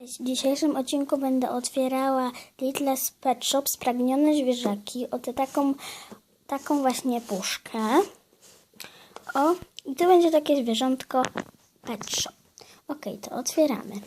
W dzisiejszym odcinku będę otwierała Little's Pet Shop Spragnione Zwierzaki. Oto taką, taką właśnie puszkę. O, i tu będzie takie zwierzątko Pet Shop. Ok, to otwieramy.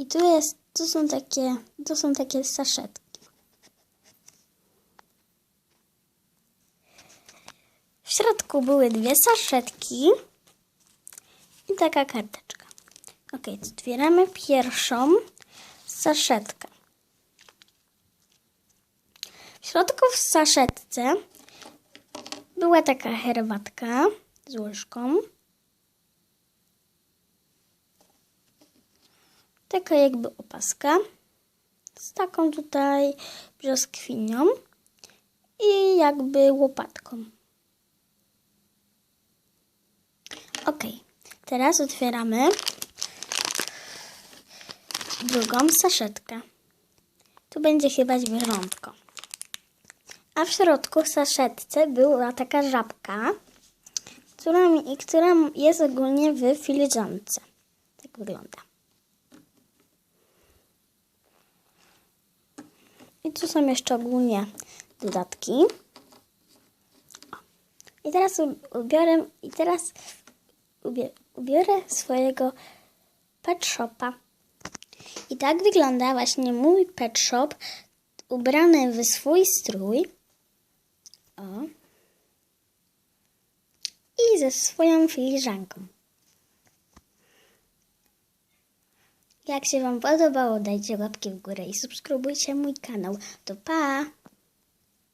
I tu jest, tu są takie, tu są takie saszetki. W środku były dwie saszetki i taka karteczka. Ok, otwieramy pierwszą saszetkę. W środku w saszetce była taka herbatka z łyżką. Taka jakby opaska z taką tutaj brzoskwinią i jakby łopatką. Ok, teraz otwieramy drugą saszetkę. Tu będzie chyba zwierzątko. A w środku w saszetce była taka żabka, która, która jest ogólnie w filiżance. Tak wygląda. I tu są jeszcze ogólnie dodatki. I teraz ubiorę, i teraz ubiorę swojego pet shopa. I tak wygląda właśnie mój pet shop ubrany w swój strój. O. I ze swoją filiżanką. Jak się Wam podobało, dajcie łapki w górę i subskrybujcie mój kanał. To pa!